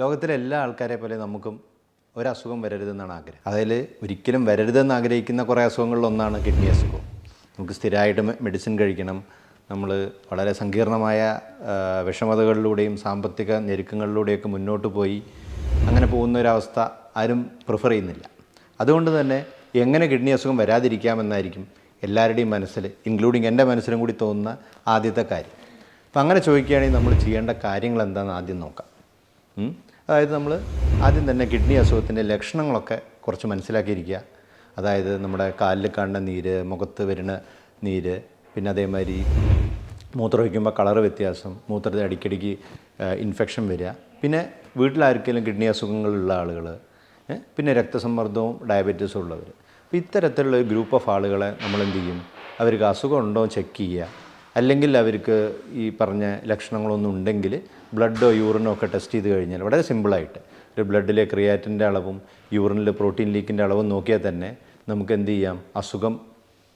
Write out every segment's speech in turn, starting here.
ലോകത്തിലെ എല്ലാ ആൾക്കാരെ പോലെ നമുക്കും ഒരസുഖം വരരുതെന്നാണ് ആഗ്രഹം. അതിൽ ഒരിക്കലും വരരുതെന്ന് ആഗ്രഹിക്കുന്ന കുറേ അസുഖങ്ങളിലൊന്നാണ് കിഡ്നി അസുഖം. നമുക്ക് സ്ഥിരമായിട്ട് മെഡിസിൻ കഴിക്കണം. നമ്മൾ വളരെ സങ്കീർണമായ വിഷമതകളിലൂടെയും സാമ്പത്തിക ഞെരുക്കങ്ങളിലൂടെയൊക്കെ മുന്നോട്ട് പോയി അങ്ങനെ പോകുന്ന ഒരവസ്ഥ ആരും പ്രിഫർ ചെയ്യുന്നില്ല. അതുകൊണ്ട് തന്നെ എങ്ങനെ കിഡ്നി അസുഖം വരാതിരിക്കാമെന്നായിരിക്കും എല്ലാവരുടെയും മനസ്സിൽ ഇൻക്ലൂഡിങ് എന്റെ മനസ്സിലും കൂടി തോന്നുന്ന ആദ്യത്തെ കാര്യം. അപ്പം അങ്ങനെ ചോദിക്കുകയാണെങ്കിൽ നമ്മൾ ചെയ്യേണ്ട കാര്യങ്ങൾ എന്താണെന്ന് ആദ്യം നോക്കാം. അതായത് നമ്മൾ ആദ്യം തന്നെ കിഡ്നി അസുഖത്തിന്റെ ലക്ഷണങ്ങളൊക്കെ കുറച്ച് മനസ്സിലാക്കിയിരിക്കുക. അതായത് നമ്മുടെ കാലിൽ കാണുന്ന നീര് മുഖത്ത് വരുന്ന നീര് പിന്നെ അതേമാതിരി മൂത്രമൊഴിക്കുമ്പോൾ കളർ വ്യത്യാസം മൂത്രത്തിൽ അടിക്കടിക്ക് ഇൻഫെക്ഷൻ വരിക. പിന്നെ വീട്ടിലാർക്കെങ്കിലും കിഡ്നി അസുഖങ്ങളുള്ള ആളുകൾ പിന്നെ രക്തസമ്മർദ്ദവും ഡയബറ്റീസും ഉള്ളവർ അപ്പോൾ ഇത്തരത്തിലുള്ള ഒരു ഗ്രൂപ്പ് ഓഫ് ആളുകളെ നമ്മൾ എന്ത് ചെയ്യും? അവർക്ക് അസുഖം ഉണ്ടോ ചെക്ക് ചെയ്യുക. അല്ലെങ്കിൽ അവർക്ക് ഈ പറഞ്ഞ ലക്ഷണങ്ങളൊന്നും ഉണ്ടെങ്കിൽ ബ്ലഡോ യൂറിനോ ഒക്കെ ടെസ്റ്റ് ചെയ്ത് കഴിഞ്ഞാൽ വളരെ സിമ്പിളായിട്ട്. ഒരു ബ്ലഡിലെ ക്രിയാറ്റിന്റെ അളവും യൂറിനിലെ പ്രോട്ടീൻ ലീക്കിന്റെ അളവും നോക്കിയാൽ തന്നെ നമുക്ക് എന്ത് ചെയ്യാം? അസുഖം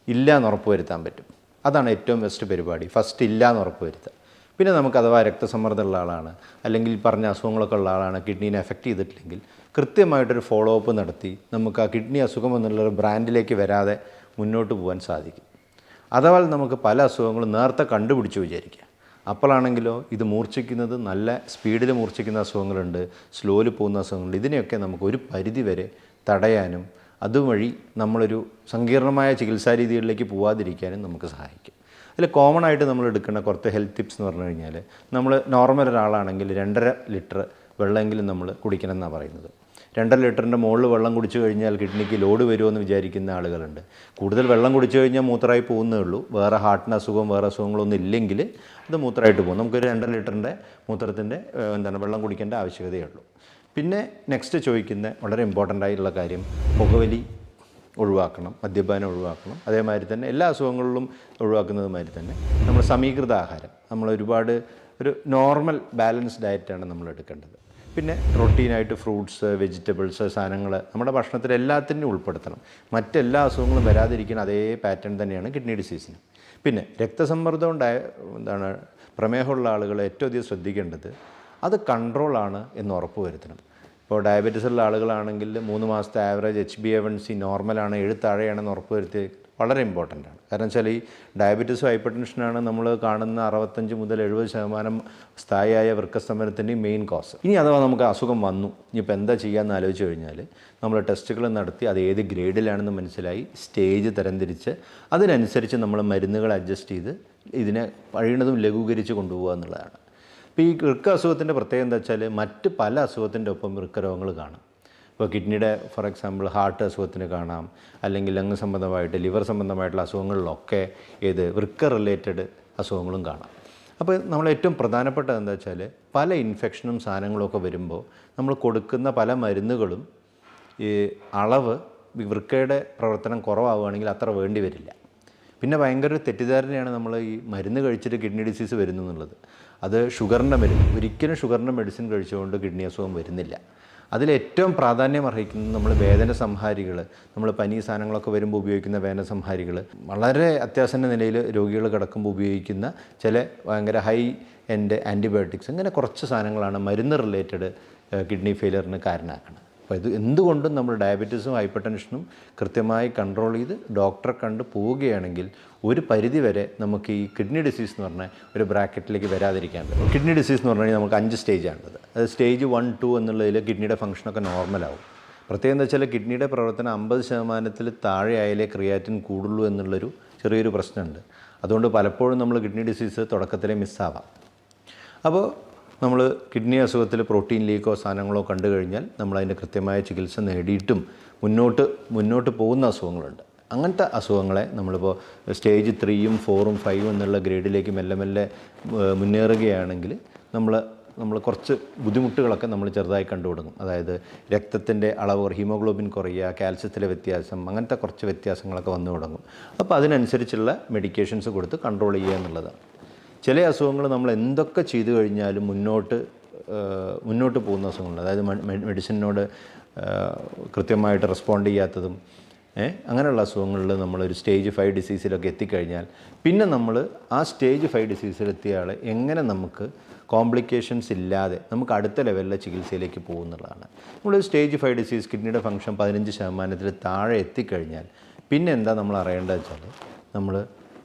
ഇല്ല എന്ന് ഉറപ്പ് വരുത്താൻ പറ്റും. അതാണ് ഏറ്റവും ബെസ്റ്റ് പരിപാടി. ഫസ്റ്റ് ഇല്ല എന്ന് ഉറപ്പ് വരുത്താം പിന്നെ നമുക്ക് അഥവാ രക്തസമ്മർദ്ദമുള്ള ആളാണ് അല്ലെങ്കിൽ പറഞ്ഞ അസുഖങ്ങളൊക്കെ ഉള്ള ആളാണ് കിഡ്നീനെ എഫക്റ്റ് ചെയ്തിട്ടില്ലെങ്കിൽ കൃത്യമായിട്ടൊരു ഫോളോ അപ്പ് നടത്തി നമുക്ക് ആ കിഡ്നി അസുഖം എന്നുള്ളൊരു ബ്രാൻഡിലേക്ക് വരാതെ മുന്നോട്ട് പോകാൻ സാധിക്കും. അഥവാ നമുക്ക് പല അസുഖങ്ങളും നേരത്തെ കണ്ടുപിടിച്ച് വിചാരിക്കുക. അപ്പോഴാണെങ്കിലോ ഇത് മൂർച്ഛിക്കുന്നത് നല്ല സ്പീഡിൽ മൂർച്ഛിക്കുന്ന അസുഖങ്ങളുണ്ട് സ്ലോയിൽ പോകുന്ന അസുഖങ്ങളുണ്ട്. ഇതിനെയൊക്കെ നമുക്ക് ഒരു പരിധി വരെ തടയാനും അതുവഴി നമ്മളൊരു സങ്കീർണമായ ചികിത്സാ രീതികളിലേക്ക് പോവാതിരിക്കാനും നമുക്ക് സഹായിക്കും. അതിൽ കോമൺ ആയിട്ട് നമ്മൾ എടുക്കുന്ന കുറച്ച് ഹെൽത്ത് ടിപ്സ് എന്ന് പറഞ്ഞു കഴിഞ്ഞാൽ നമ്മൾ നോർമൽ ഒരാളാണെങ്കിൽ രണ്ടര ലിറ്റർ വെള്ളമെങ്കിലും നമ്മൾ കുടിക്കണം എന്നാണ് പറയുന്നത്. രണ്ടര ലിറ്ററിന്റെ മുകളിൽ വെള്ളം കുടിച്ചു കഴിഞ്ഞാൽ കിഡ്നിക്ക് ലോഡ് വരുമെന്ന് വിചാരിക്കുന്ന ആളുകളുണ്ട്. കൂടുതൽ വെള്ളം കുടിച്ചു കഴിഞ്ഞാൽ മൂത്രമായി പോകുന്നേ ഉള്ളൂ. വേറെ ഹാർട്ടിന് അസുഖം വേറെ അസുഖങ്ങളൊന്നും ഇല്ലെങ്കിൽ അത് മൂത്രമായിട്ട് പോകും. നമുക്കൊരു രണ്ടര ലിറ്ററിന്റെ മൂത്രത്തിന്റെ എന്താണ് വെള്ളം കുടിക്കേണ്ട ആവശ്യകതയേ ഉള്ളൂ. പിന്നെ നെക്സ്റ്റ് ചോദിക്കുന്ന വളരെ ഇമ്പോർട്ടന്റ് ആയിട്ടുള്ള കാര്യം പുകവലി ഒഴിവാക്കണം മദ്യപാനം ഒഴിവാക്കണം. അതേമാതിരി തന്നെ എല്ലാ അസുഖങ്ങളിലും ഒഴിവാക്കുന്നതുമാതിരി തന്നെ നമ്മൾ സമീകൃത ആഹാരം. നമ്മൾ ഒരുപാട് ഒരു നോർമൽ ബാലൻസ് ഡയറ്റാണ് നമ്മൾ എടുക്കേണ്ടത്. പിന്നെ റൊട്ടീനായിട്ട് ഫ്രൂട്ട്സ് വെജിറ്റബിൾസ് സാധനങ്ങൾ നമ്മുടെ ഭക്ഷണത്തിൽ എല്ലാത്തിനും ഉൾപ്പെടുത്തണം. മറ്റെല്ലാ അസുഖങ്ങളും വരാതിരിക്കുന്ന അതേ പാറ്റേൺ തന്നെയാണ് കിഡ്നി ഡിസീസിന്. പിന്നെ രക്തസമ്മർദ്ദം ഉണ്ടായ എന്താണ് പ്രമേഹമുള്ള ആളുകൾ ഏറ്റവും അധികം ശ്രദ്ധിക്കേണ്ടത് അത് കൺട്രോളാണ് എന്ന് ഉറപ്പ് വരുത്തണം. ഇപ്പോൾ ഡയബറ്റീസ് ഉള്ള ആളുകളാണെങ്കിൽ മൂന്ന് മാസത്തെ average H B A one C നോർമലാണ് എഴുത്താഴെയാണെന്ന് ഉറപ്പ് വരുത്തി വളരെ ഇമ്പോർട്ടന്റ് ആണ്. കാരണം വെച്ചാൽ ഈ ഡയബറ്റീസും ഹൈപ്പർ ടെൻഷനാണ് നമ്മൾ കാണുന്ന അറുപത്തഞ്ച് മുതൽ എഴുപത് ശതമാനം സ്ഥായിയായ വൃക്കസ്തംഭനത്തിന്റെയും മെയിൻ കോസ് ഇനി അഥവാ നമുക്ക് അസുഖം വന്നു ഇനിയിപ്പോൾ എന്താ ചെയ്യാമെന്ന് ആലോചിച്ച് കഴിഞ്ഞാൽ നമ്മൾ ടെസ്റ്റുകൾ നടത്തി അത് ഏത് ഗ്രേഡിലാണെന്ന് മനസ്സിലായി സ്റ്റേജ് തരംതിരിച്ച് അതിനനുസരിച്ച് നമ്മൾ മരുന്നുകൾ അഡ്ജസ്റ്റ് ചെയ്ത് ഇതിനെ കഴിയുന്നതും ലഘൂകരിച്ച് കൊണ്ടുപോകുക എന്നുള്ളതാണ്. ഇപ്പോൾ ഈ വൃക്ക അസുഖത്തിന്റെ പ്രത്യേകത എന്താ വെച്ചാൽ മറ്റ് പല അസുഖത്തിന്റെ ഒപ്പം വൃക്കരോഗങ്ങൾ രോഗങ്ങൾ കാണാം. ഇപ്പോൾ കിഡ്നിയുടെ ഫോർ എക്സാമ്പിൾ ഹാർട്ട് അസുഖത്തിന് കാണാം. അല്ലെങ്കിൽ ലങ് സംബന്ധമായിട്ട് ലിവർ സംബന്ധമായിട്ടുള്ള അസുഖങ്ങളിലൊക്കെ ഏത് വൃക്ക റിലേറ്റഡ് അസുഖങ്ങളും കാണാം. അപ്പോൾ നമ്മൾ ഏറ്റവും പ്രധാനപ്പെട്ടത് എന്താ വെച്ചാൽ പല ഇൻഫെക്ഷനും സാധനങ്ങളൊക്കെ വരുമ്പോൾ നമ്മൾ കൊടുക്കുന്ന പല മരുന്നുകളും ഈ അളവ് വൃക്കയുടെ പ്രവർത്തനം കുറവാവുകയാണെങ്കിൽ അത്ര വേണ്ടി വരില്ല. പിന്നെ ഭയങ്കര തെറ്റിദ്ധാരണയാണ് നമ്മൾ ഈ മരുന്ന് കഴിച്ചിട്ട് കിഡ്നി ഡിസീസ് വരുന്നു എന്നുള്ളത്. അത് ഷുഗറിന്റെ മരുന്ന് ഒരിക്കലും ഷുഗറിന്റെ മെഡിസിൻ കഴിച്ചുകൊണ്ട് കിഡ്നി അസുഖം വരുന്നില്ല. അതിൽ ഏറ്റവും പ്രാധാന്യം അർഹിക്കുന്നത് നമ്മൾ വേദന സംഹാരികൾ നമ്മൾ പനി സാധനങ്ങളൊക്കെ വരുമ്പോൾ ഉപയോഗിക്കുന്ന വേദന സംഹാരികൾ വളരെ അത്യാസന്ന നിലയിൽ രോഗികൾ കിടക്കുമ്പോൾ ഉപയോഗിക്കുന്ന ചില ഭയങ്കര ഹൈ എൻഡ് ആന്റിബയോട്ടിക്സ് ഇങ്ങനെ കുറച്ച് സാധനങ്ങളാണ് മരുന്ന് റിലേറ്റഡ് കിഡ്നി ഫെയിലിയറിന് കാരണമാക്കുന്നത് അപ്പോൾ ഇത് എന്തുകൊണ്ടും നമ്മൾ ഡയബറ്റീസും ഹൈപ്പർ ടെൻഷനും കൃത്യമായി കൺട്രോൾ ചെയ്ത് ഡോക്ടറെ കണ്ട് പോവുകയാണെങ്കിൽ ഒരു പരിധി വരെ നമുക്ക് ഈ കിഡ്നി ഡിസീസ് എന്ന് പറഞ്ഞാൽ ഒരു ബ്രാക്കറ്റിലേക്ക് വരാതിരിക്കാൻ പറ്റും. കിഡ്നി ഡിസീസ് എന്ന് പറഞ്ഞു കഴിഞ്ഞാൽ നമുക്ക് അഞ്ച് സ്റ്റേജാണുള്ളത് അത് സ്റ്റേജ് വൺ ടു എന്നുള്ളതിൽ കിഡ്നിയുടെ ഫംഗ്ഷനൊക്കെ നോർമലാവും പ്രത്യേകം എന്താ വെച്ചാൽ കിഡ്നിയുടെ പ്രവർത്തനം അമ്പത് ശതമാനത്തിൽ താഴെ ആയാലേ ക്രിയാറ്റിൻ കൂടുള്ളൂ എന്നുള്ളൊരു ചെറിയൊരു പ്രശ്നമുണ്ട്. അതുകൊണ്ട് പലപ്പോഴും നമ്മൾ കിഡ്നി ഡിസീസ് തുടക്കത്തിലേ മിസ്സാവാം അപ്പോൾ നമ്മൾ കിഡ്നി അസുഖത്തിൽ പ്രോട്ടീൻ ലീക്കോ സാധനങ്ങളോ കണ്ടു കഴിഞ്ഞാൽ നമ്മൾ അതിന്റെ കൃത്യമായ ചികിത്സ നേടിയിട്ടും മുന്നോട്ട് മുന്നോട്ട് പോകുന്ന അസുഖങ്ങളുണ്ട്. അങ്ങനത്തെ അസുഖങ്ങളെ നമ്മളിപ്പോൾ സ്റ്റേജ് ത്രീയും ഫോറും ഫൈവും എന്നുള്ള ഗ്രേഡിലേക്ക് മെല്ലെ മെല്ലെ മുന്നേറുകയാണെങ്കിൽ നമ്മൾ നമ്മൾ കുറച്ച് ബുദ്ധിമുട്ടുകളൊക്കെ നമ്മൾ ചെറുതായി കണ്ടു തുടങ്ങും. അതായത് രക്തത്തിന്റെ അളവ് ഹീമോഗ്ലോബിൻ കുറയുക കാൽസ്യത്തിലെ വ്യത്യാസം അങ്ങനത്തെ കുറച്ച് വ്യത്യാസങ്ങളൊക്കെ വന്നു തുടങ്ങും. അപ്പോൾ അതിനനുസരിച്ചുള്ള മെഡിക്കേഷൻസ് കൊടുത്ത് കൺട്രോൾ ചെയ്യുക എന്നുള്ളതാണ്. ചില അസുഖങ്ങൾ നമ്മൾ എന്തൊക്കെ ചെയ്തു കഴിഞ്ഞാലും മുന്നോട്ട് മുന്നോട്ട് പോകുന്ന അസുഖങ്ങളുണ്ട്. അതായത് മെഡിസിനോട് കൃത്യമായിട്ട് റെസ്പോണ്ട് ചെയ്യാത്തതും അങ്ങനെയുള്ള അസുഖങ്ങളിൽ നമ്മളൊരു സ്റ്റേജ് ഫൈവ് ഡിസീസിലൊക്കെ എത്തിക്കഴിഞ്ഞാൽ പിന്നെ നമ്മൾ ആ സ്റ്റേജ് ഫൈവ് ഡിസീസിലെത്തിയ ആൾ എങ്ങനെ നമുക്ക് കോംപ്ലിക്കേഷൻസ് ഇല്ലാതെ നമുക്ക് അടുത്ത ലെവലിലെ ചികിത്സയിലേക്ക് പോകുന്നുള്ളതാണ്. നമ്മൾ സ്റ്റേജ് ഫൈവ് ഡിസീസ് കിഡ്നിയുടെ ഫംഗ്ഷൻ പതിനഞ്ച് ശതമാനത്തിൽ താഴെ എത്തിക്കഴിഞ്ഞാൽ പിന്നെ എന്താ നമ്മൾ അറിയേണ്ടത് വെച്ചാൽ നമ്മൾ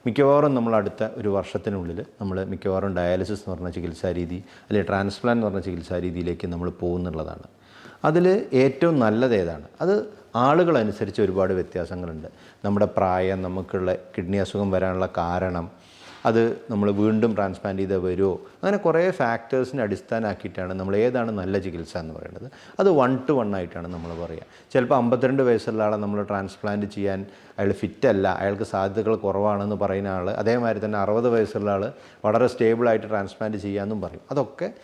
മിക്കവാറും നമ്മൾ അടുത്ത ഒരു വർഷത്തിനുള്ളിൽ നമ്മൾ മിക്കവാറും ഡയാലിസിസ് എന്ന് പറഞ്ഞ ചികിത്സാ രീതി അല്ലെങ്കിൽ ട്രാൻസ്പ്ലാന്റ് എന്ന് പറഞ്ഞ ചികിത്സാ രീതിയിലേക്ക് നമ്മൾ പോകുന്നുള്ളതാണ്. അതിൽ ഏറ്റവും നല്ലത് ഏതാണ്? അത് ആളുകളനുസരിച്ച് ഒരുപാട് വ്യത്യാസങ്ങളുണ്ട്. നമ്മുടെ പ്രായം നമുക്കുള്ള കിഡ്നി അസുഖം വരാനുള്ള കാരണം അത് നമ്മൾ വീണ്ടും ട്രാൻസ്പ്ലാന്റ് ചെയ്ത് വരുമോ അങ്ങനെ കുറേ ഫാക്ടേഴ്സിനെ അടിസ്ഥാനമാക്കിയിട്ടാണ് നമ്മൾ ഏതാണ് നല്ല ചികിത്സ എന്ന് പറയുന്നത്. അത് വൺ ടു വൺ ആയിട്ടാണ് നമ്മൾ പറയുക. ചിലപ്പോൾ അമ്പത്തിരണ്ട് വയസ്സുള്ള ആളെ നമ്മൾ ട്രാൻസ്പ്ലാന്റ് ചെയ്യാൻ അയാൾ ഫിറ്റല്ല അയാൾക്ക് സാധ്യതകൾ കുറവാണെന്ന് പറയുന്ന ആൾ അതേമാതിരി തന്നെ അറുപത് വയസ്സുള്ള ആൾ വളരെ സ്റ്റേബിളായിട്ട് ട്രാൻസ്പ്ലാന്റ് ചെയ്യാമെന്നും പറയും. അതൊക്കെ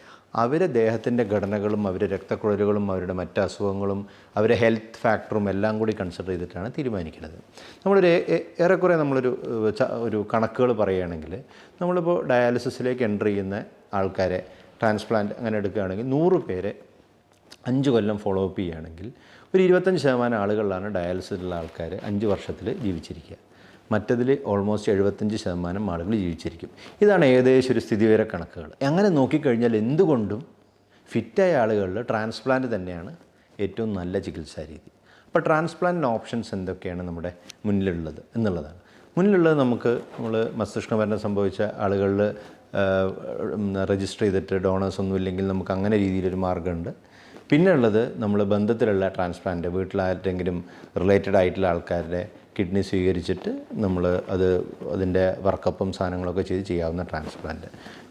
അവരെ ദേഹത്തിന്റെ ഘടനകളും അവരുടെ രക്തക്കുഴലുകളും അവരുടെ മറ്റ് അസുഖങ്ങളും അവരുടെ ഹെൽത്ത് ഫാക്ടറും എല്ലാം കൂടി കൺസിഡർ ചെയ്തിട്ടാണ് തീരുമാനിക്കുന്നത്. നമ്മളൊരു ഏറെക്കുറെ നമ്മളൊരു ഒരു കണക്കുകൾ പറയുകയാണെങ്കിൽ നമ്മളിപ്പോൾ ഡയാലിസിസിലേക്ക് എന്റർ ചെയ്യുന്ന ആൾക്കാരെ ട്രാൻസ്പ്ലാന്റ് അങ്ങനെ എടുക്കുകയാണെങ്കിൽ നൂറ് പേരെ അഞ്ച് കൊല്ലം ഫോളോ അപ്പ് ചെയ്യുകയാണെങ്കിൽ ഒരു ഇരുപത്തഞ്ച് ശതമാനം ആളുകളിലാണ് ഡയാലിസിസിലുള്ള ആൾക്കാർ അഞ്ച് വർഷത്തിൽ ജീവിച്ചിരിക്കുക. മറ്റതിൽ ഓൾമോസ്റ്റ് എഴുപത്തഞ്ച് ശതമാനം ആളുകൾ ജീവിച്ചിരിക്കും. ഇതാണ് ഏകദേശം ഒരു സ്ഥിതിവിവര കണക്കുകൾ. അങ്ങനെ നോക്കിക്കഴിഞ്ഞാൽ എന്തുകൊണ്ടും ഫിറ്റായ ആളുകളിൽ ട്രാൻസ്പ്ലാന്റ് തന്നെയാണ് ഏറ്റവും നല്ല ചികിത്സാ രീതി. അപ്പോൾ ട്രാൻസ്പ്ലാന്റിന് ഓപ്ഷൻസ് എന്തൊക്കെയാണ് നമ്മുടെ മുന്നിലുള്ളത് എന്നുള്ളതാണ്. മുന്നിലുള്ളത് നമുക്ക് നമ്മൾ മസ്തിഷ്ക മരണം സംഭവിച്ച ആളുകളിൽ രജിസ്റ്റർ ചെയ്തിട്ട് ഡോണേഴ്സ് ഒന്നും ഇല്ലെങ്കിൽ നമുക്ക് അങ്ങനെ രീതിയിലൊരു മാർഗമുണ്ട്. പിന്നെയുള്ളത് നമ്മൾ ബന്ധത്തിലുള്ള ട്രാൻസ്പ്ലാന്റ് വീട്ടിലാരെങ്കിലും റിലേറ്റഡ് ആയിട്ടുള്ള ആൾക്കാരുടെ കിഡ്നി സ്വീകരിച്ചിട്ട് നമ്മൾ അത് അതിന്റെ വർക്കപ്പും സാധനങ്ങളൊക്കെ ചെയ്ത് ചെയ്യാവുന്ന ട്രാൻസ്പ്ലാന്റ്.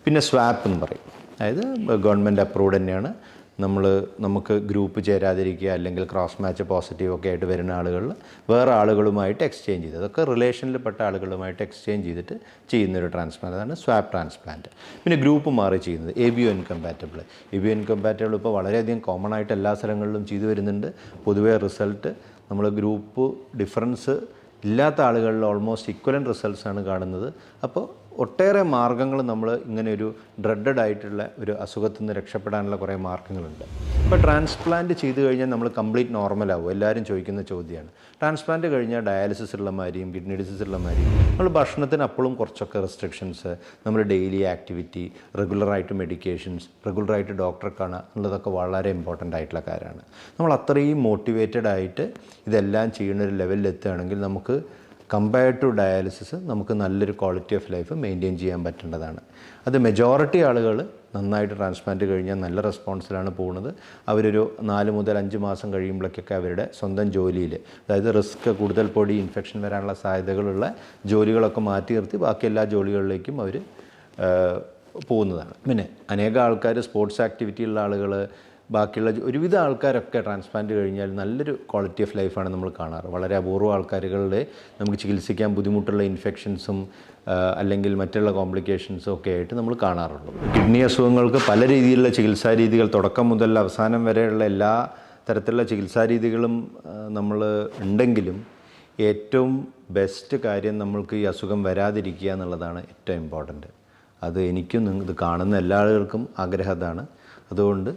പിന്നെ സ്വാപ്പ് എന്ന് പറയും. അതായത് ഗവൺമെന്റ് അപ്രൂവ്ഡ് തന്നെയാണ്. നമ്മൾ നമുക്ക് ഗ്രൂപ്പ് ചേരാതിരിക്കുക അല്ലെങ്കിൽ ക്രോസ് മാച്ച് പോസിറ്റീവ് ഒക്കെ ആയിട്ട് വരുന്ന ആളുകളിൽ വേറെ ആളുകളുമായിട്ട് എക്സ്ചേഞ്ച് ചെയ്ത് അതൊക്കെ റിലേഷനിൽപ്പെട്ട ആളുകളുമായിട്ട് എക്സ്ചേഞ്ച് ചെയ്തിട്ട് ചെയ്യുന്ന ഒരു ട്രാൻസ്പ്ലാന്റ് അതാണ് സ്വാപ്പ് ട്രാൻസ്പ്ലാന്റ് പിന്നെ ഗ്രൂപ്പ് മാറി ചെയ്യുന്നത് A B O incompatible A B O incompatible ഇപ്പോൾ വളരെയധികം കോമൺ ആയിട്ട് എല്ലാ സ്ഥലങ്ങളിലും ചെയ്തു വരുന്നുണ്ട്. പൊതുവേ റിസൾട്ട് നമ്മൾ ഗ്രൂപ്പ് ഡിഫറൻസ് ഇല്ലാത്ത ആളുകളിൽ ഓൾമോസ്റ്റ് ഇക്വലൻ റിസൾട്ട്സ് ആണ് കാണുന്നത്. അപ്പോൾ ഒട്ടേറെ മാർഗങ്ങൾ നമ്മൾ ഇങ്ങനെ ഒരു ഡ്രഡഡ് ആയിട്ടുള്ള ഒരു അസുഖത്തിൽ നിന്ന് രക്ഷപ്പെടാനുള്ള കുറേ മാർഗങ്ങളുണ്ട്. ഇപ്പോൾ ട്രാൻസ്പ്ലാന്റ് ചെയ്ത് കഴിഞ്ഞാൽ നമ്മൾ കംപ്ലീറ്റ് നോർമലാവും എല്ലാവരും ചോദിക്കുന്ന ചോദ്യമാണ്. ട്രാൻസ്പ്ലാന്റ് കഴിഞ്ഞാൽ ഡയാലിസിസ് ഉള്ള കിഡ്നി ഡിസീസ് ഉള്ള നമ്മൾ ഭക്ഷണത്തിന് അപ്പോഴും കുറച്ചൊക്കെ റെസ്ട്രിക്ഷൻസ് നമ്മൾ ഡെയിലി ആക്ടിവിറ്റി റെഗുലറായിട്ട് മെഡിക്കേഷൻസ് റെഗുലറായിട്ട് ഡോക്ടറെ കാണുക എന്നുള്ളതൊക്കെ വളരെ ഇമ്പോർട്ടന്റ് ആയിട്ടുള്ള കാര്യമാണ്. നമ്മൾ അത്രയും മോട്ടിവേറ്റഡ് ആയിട്ട് ഇതെല്ലാം ചെയ്യുന്ന ഒരു ലെവലിൽ എത്തുകയാണെങ്കിൽ നമുക്ക് കമ്പയർഡ് ടു ഡയാലിസിസ് നമുക്ക് നല്ലൊരു ക്വാളിറ്റി ഓഫ് ലൈഫ് മെയിന്റെയിൻ ചെയ്യാൻ പറ്റേണ്ടതാണ്. അത് മെജോറിറ്റി ആളുകൾ നന്നായിട്ട് ട്രാൻസ്പ്ലാന്റ് കഴിഞ്ഞാൽ നല്ല റെസ്പോൺസിലാണ് പോകുന്നത്. അവരൊരു നാല് മുതൽ അഞ്ച് മാസം കഴിയുമ്പോഴേക്കൊക്കെ അവരുടെ സ്വന്തം ജോലിയിൽ അതായത് റിസ്ക് കൂടുതൽ പൊടി ഇൻഫെക്ഷൻ വരാനുള്ള സാധ്യതകളുള്ള ജോലികളൊക്കെ മാറ്റി നിർത്തി ബാക്കി എല്ലാ ജോലികളിലേക്കും അവർ പോകുന്നതാണ്. പിന്നെ അനേക ആൾക്കാർ സ്പോർട്സ് ആക്ടിവിറ്റി ഉള്ള ആളുകൾ ബാക്കിയുള്ള ഒരുവിധ ആൾക്കാരൊക്കെ ട്രാൻസ്പ്ലാന്റ് കഴിഞ്ഞാൽ നല്ലൊരു ക്വാളിറ്റി ഓഫ് ലൈഫാണ് നമ്മൾ കാണാറ്. വളരെ അപൂർവ ആൾക്കാരുകളുടെ നമുക്ക് ചികിത്സിക്കാൻ ബുദ്ധിമുട്ടുള്ള ഇൻഫെക്ഷൻസും അല്ലെങ്കിൽ മറ്റുള്ള കോംപ്ലിക്കേഷൻസും ഒക്കെ ആയിട്ട് നമ്മൾ കാണാറുള്ളൂ. കിഡ്നി അസുഖങ്ങൾക്ക് പല രീതിയിലുള്ള ചികിത്സാ രീതികൾ തുടക്കം മുതൽ അവസാനം വരെയുള്ള എല്ലാ തരത്തിലുള്ള ചികിത്സാ രീതികളും നമ്മൾ ഉണ്ടെങ്കിലും ഏറ്റവും ബെസ്റ്റ് കാര്യം നമ്മൾക്ക് ഈ അസുഖം വരാതിരിക്കുക എന്നുള്ളതാണ് ഏറ്റവും ഇമ്പോർട്ടന്റ് അത് എനിക്കും ഇത് കാണുന്ന എല്ലാ ആളുകൾക്കും ആഗ്രഹതാണ് അതുകൊണ്ട്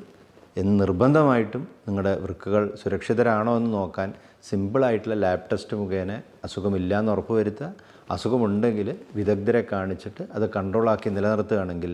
എന്ന് നിർബന്ധമായിട്ടും നിങ്ങളുടെ വൃക്കുകൾ സുരക്ഷിതരാണോ എന്ന് നോക്കാൻ സിമ്പിളായിട്ടുള്ള ലാബ് ടെസ്റ്റ് മുഖേന അസുഖമില്ല എന്ന് ഉറപ്പ് അസുഖമുണ്ടെങ്കിൽ വിദഗ്ധരെ കാണിച്ചിട്ട് അത് കൺട്രോളാക്കി നിലനിർത്തുകയാണെങ്കിൽ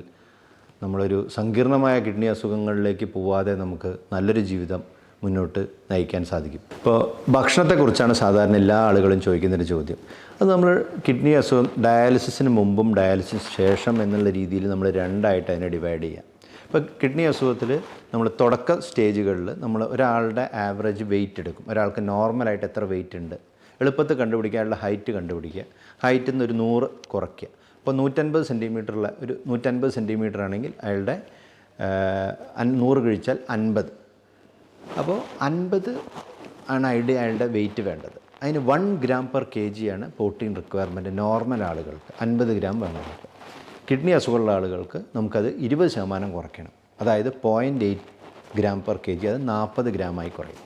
നമ്മളൊരു സങ്കീർണമായ കിഡ്നി അസുഖങ്ങളിലേക്ക് പോവാതെ നമുക്ക് നല്ലൊരു ജീവിതം മുന്നോട്ട് നയിക്കാൻ സാധിക്കും. ഇപ്പോൾ ഭക്ഷണത്തെക്കുറിച്ചാണ് സാധാരണ എല്ലാ ആളുകളും ചോദിക്കുന്നൊരു ചോദ്യം. അത് നമ്മൾ കിഡ്നി അസുഖം ഡയാലിസിസിന് മുമ്പും ഡയാലിസിസ് ശേഷം എന്നുള്ള രീതിയിൽ നമ്മൾ രണ്ടായിട്ട് അതിനെ ഡിവൈഡ് ചെയ്യാം. ഇപ്പോൾ കിഡ്നി അസുഖത്തിൽ നമ്മൾ തുടക്ക സ്റ്റേജുകളിൽ നമ്മൾ ഒരാളുടെ ആവറേജ് വെയിറ്റ് എടുക്കും. ഒരാൾക്ക് നോർമലായിട്ട് എത്ര വെയിറ്റ് ഉണ്ട്? എളുപ്പത്തിൽ കണ്ടുപിടിക്കാനുള്ള ഹൈറ്റ് കണ്ടുപിടിക്കുക. ഹൈറ്റിൽ നിന്ന് ഒരു നൂറ് കുറയ്ക്കുക. അപ്പോൾ നൂറ്റൻപത് സെന്റിമീറ്ററുള്ള ഒരു നൂറ്റൻപത് സെന്റിമീറ്റർ ആണെങ്കിൽ അയാളുടെ നൂറ് കഴിച്ചാൽ അൻപത്. അപ്പോൾ അൻപത് ആണ് അയാളുടെ അയാളുടെ വെയിറ്റ് വേണ്ടത്. അതിന് വൺ ഗ്രാം പെർ കെ ജിയാണ് പ്രോട്ടീൻ റിക്വയർമെന്റ് നോർമൽ ആളുകൾക്ക്. അൻപത് ഗ്രാം വേണമെങ്കിൽ കിഡ്നി അസുഖമുള്ള ആളുകൾക്ക് നമുക്കത് ഇരുപത് ശതമാനം കുറയ്ക്കണം. അതായത് point eight gram per K G അത് നാൽപ്പത് ഗ്രാമായി കുറയും.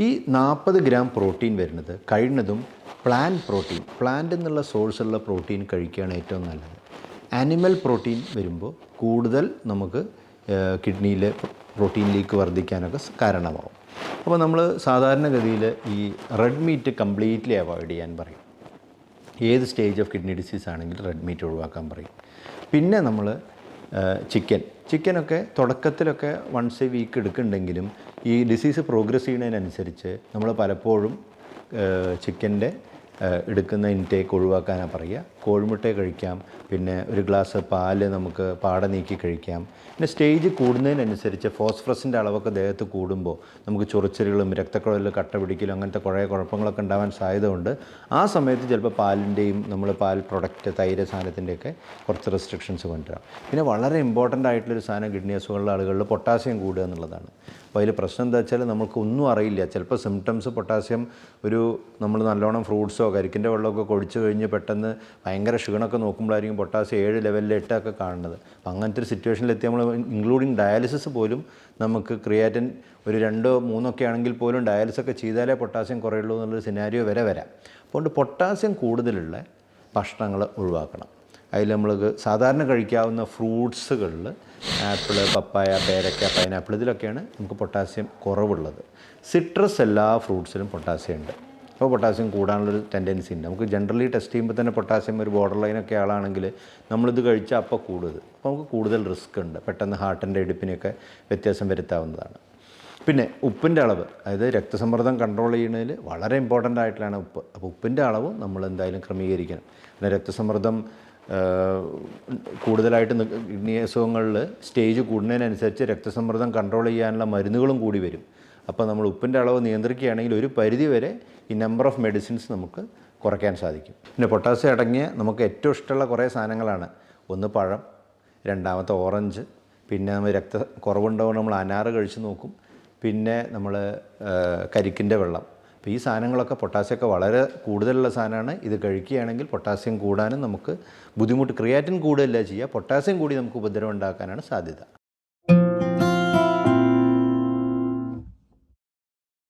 ഈ നാൽപ്പത് ഗ്രാം പ്രോട്ടീൻ വരുന്നത് കഴിയുന്നതും പ്ലാൻ പ്രോട്ടീൻ പ്ലാന്റ് എന്നുള്ള സോഴ്സുള്ള പ്രോട്ടീൻ കഴിക്കുകയാണ് ഏറ്റവും നല്ലത്. ആനിമൽ പ്രോട്ടീൻ വരുമ്പോൾ കൂടുതൽ നമുക്ക് കിഡ്നിയിലെ പ്രോട്ടീൻ ലീക്ക് വർദ്ധിക്കാനൊക്കെ കാരണമാവും. അപ്പോൾ നമ്മൾ സാധാരണഗതിയിൽ ഈ റെഡ് മീറ്റ് കംപ്ലീറ്റ്ലി അവോയ്ഡ് ചെയ്യാൻ പറയും. ഏത് സ്റ്റേജ് ഓഫ് കിഡ്നി ഡിസീസ് ആണെങ്കിലും റെഡ് മീറ്റ് ഒഴിവാക്കാൻ പറയും. പിന്നെ നമ്മൾ ചിക്കൻ ചിക്കനൊക്കെ തുടക്കത്തിലൊക്കെ വൺസ് എ വീക്ക് എടുക്കുന്നുണ്ടെങ്കിലും ഈ ഡിസീസ് പ്രോഗ്രസ് ചെയ്യുന്നതിനനുസരിച്ച് നമ്മൾ പലപ്പോഴും ചിക്കന്റെ എടുക്കുന്ന ഇൻടേക്ക് ഒഴിവാക്കാനാണ് പറയുക. കോഴിമുട്ട കഴിക്കാം. പിന്നെ ഒരു ഗ്ലാസ് പാൽ നമുക്ക് പാട നീക്കി കഴിക്കാം. പിന്നെ സ്റ്റേജ് കൂടുന്നതിനനുസരിച്ച് ഫോസ്ഫറസിന്റെ അളവൊക്കെ ദേഹത്ത് കൂടുമ്പോൾ നമുക്ക് ചൊറിച്ചലുകളും രക്തക്കുഴലിൽ കട്ട പിടിക്കലും അങ്ങനത്തെ കുറേ കുഴപ്പങ്ങളൊക്കെ ഉണ്ടാവാൻ സാധ്യതയുണ്ട്. ആ സമയത്ത് ചിലപ്പോൾ പാലിന്റെയും നമ്മൾ പാൽ പ്രൊഡക്റ്റ് തൈര് സാധനത്തിന്റെയൊക്കെ കുറച്ച് റെസ്ട്രിക്ഷൻസ് കൊണ്ടുവരാം. പിന്നെ വളരെ ഇമ്പോർട്ടന്റ് ആയിട്ടുള്ളൊരു സാധനം കിഡ്നി അസുഖമുള്ള ആളുകളിൽ പൊട്ടാസ്യം കൂടുക എന്നുള്ളതാണ്. അപ്പോൾ അതിൽ പ്രശ്നം എന്താ വെച്ചാൽ നമുക്ക് ഒന്നും അറിയില്ല. ചിലപ്പോൾ സിംറ്റംസ് പൊട്ടാസ്യം ഒരു നമ്മൾ നല്ലോണം ഫ്രൂട്ട്സോ കരിക്കിന്റെ വെള്ളമൊക്കെ കുടിച്ചു കഴിഞ്ഞ് പെട്ടെന്ന് ഭയങ്കര ക്ഷീണമൊക്കെ നോക്കുമ്പോഴായിരിക്കും പൊട്ടാസ്യം ഏഴ് ലെവലിൽ എട്ടൊക്കെ കാണുന്നത്. അപ്പം അങ്ങനത്തെ ഒരു സിറ്റുവേഷനിലെത്തി നമ്മൾ ഇൻക്ലൂഡിങ് ഡയാലിസിസ് പോലും നമുക്ക് ക്രിയാറ്റിൻ ഒരു രണ്ടോ മൂന്നോ ഒക്കെ ആണെങ്കിൽ പോലും ഡയാലിസ് ഒക്കെ ചെയ്താലേ പൊട്ടാസ്യം കുറയുള്ളൂ എന്നുള്ളൊരു സിനാരിയോ വരെ വരാം. അതുകൊണ്ട് പൊട്ടാസ്യം കൂടുതലുള്ള ഭക്ഷണങ്ങൾ ഒഴിവാക്കണം. അതിൽ നമ്മൾ സാധാരണ കഴിക്കാവുന്ന ഫ്രൂട്ട്സുകളിൽ ആപ്പിൾ പപ്പായ പേരക്ക പൈനാപ്പിൾ ഇതിലൊക്കെയാണ് നമുക്ക് പൊട്ടാസ്യം കുറവുള്ളത്. സിട്രസ് എല്ലാ ഫ്രൂട്ട്സിലും പൊട്ടാസ്യം ഉണ്ട്. അപ്പോൾ പൊട്ടാസ്യം കൂടാനുള്ളൊരു ടെൻഡൻസി ഉണ്ട്. നമുക്ക് ജനറലി ടെസ്റ്റ് ചെയ്യുമ്പോൾ തന്നെ പൊട്ടാസ്യം ഒരു ബോർഡർ ലൈനൊക്കെ ആളാണെങ്കിൽ നമ്മളിത് കഴിച്ചാൽ അപ്പോൾ കൂടുതൽ അപ്പോൾ നമുക്ക് കൂടുതൽ റിസ്ക് ഉണ്ട്. പെട്ടെന്ന് ഹാർട്ടിന്റെ ഇടുപ്പിനെയൊക്കെ വ്യത്യാസം വരുത്താവുന്നതാണ്. പിന്നെ ഉപ്പിന്റെ അളവ് അതായത് രക്തസമ്മർദ്ദം കൺട്രോൾ ചെയ്യുന്നതിൽ വളരെ ഇമ്പോർട്ടന്റ് ആയിട്ടുള്ളതാണ് ഉപ്പ്. അപ്പോൾ ഉപ്പിന്റെ അളവ് നമ്മൾ എന്തായാലും ക്രമീകരിക്കണം. പിന്നെ രക്തസമ്മർദ്ദം കൂടുതലായിട്ട് കിഡ്നി അസുഖങ്ങളിൽ സ്റ്റേജ് കൂടുന്നതിനനുസരിച്ച് രക്തസമ്മർദ്ദം കൺട്രോൾ ചെയ്യാനുള്ള മരുന്നുകളും കൂടി വരും. അപ്പോൾ നമ്മൾ ഉപ്പിന്റെ അളവ് നിയന്ത്രിക്കുകയാണെങ്കിൽ ഒരു പരിധി വരെ ഈ നമ്പർ ഓഫ് മെഡിസിൻസ് നമുക്ക് കുറയ്ക്കാൻ സാധിക്കും. പിന്നെ പൊട്ടാസ്യം അടങ്ങിയ നമുക്ക് ഏറ്റവും ഇഷ്ടമുള്ള കുറേ സാധനങ്ങളാണ്. ഒന്ന് പഴം രണ്ടാമത്തെ ഓറഞ്ച് പിന്നെ നമ്മൾ രക്ത കുറവുണ്ടാവും നമ്മൾ അനാറ് കഴിച്ച് നോക്കും. പിന്നെ നമ്മൾ കരിക്കിന്റെ വെള്ളം. അപ്പോൾ ഈ സാധനങ്ങളൊക്കെ പൊട്ടാസ്യമൊക്കെ വളരെ കൂടുതലുള്ള സാധനമാണ്. ഇത് കഴിക്കുകയാണെങ്കിൽ പൊട്ടാസ്യം കൂടാനും നമുക്ക് ബുദ്ധിമുട്ട് ക്രിയാറ്റിൻ കൂടുകയല്ല ചെയ്യുക പൊട്ടാസ്യം കൂടി നമുക്ക് ഉപദ്രവം ഉണ്ടാക്കാനാണ് സാധ്യത.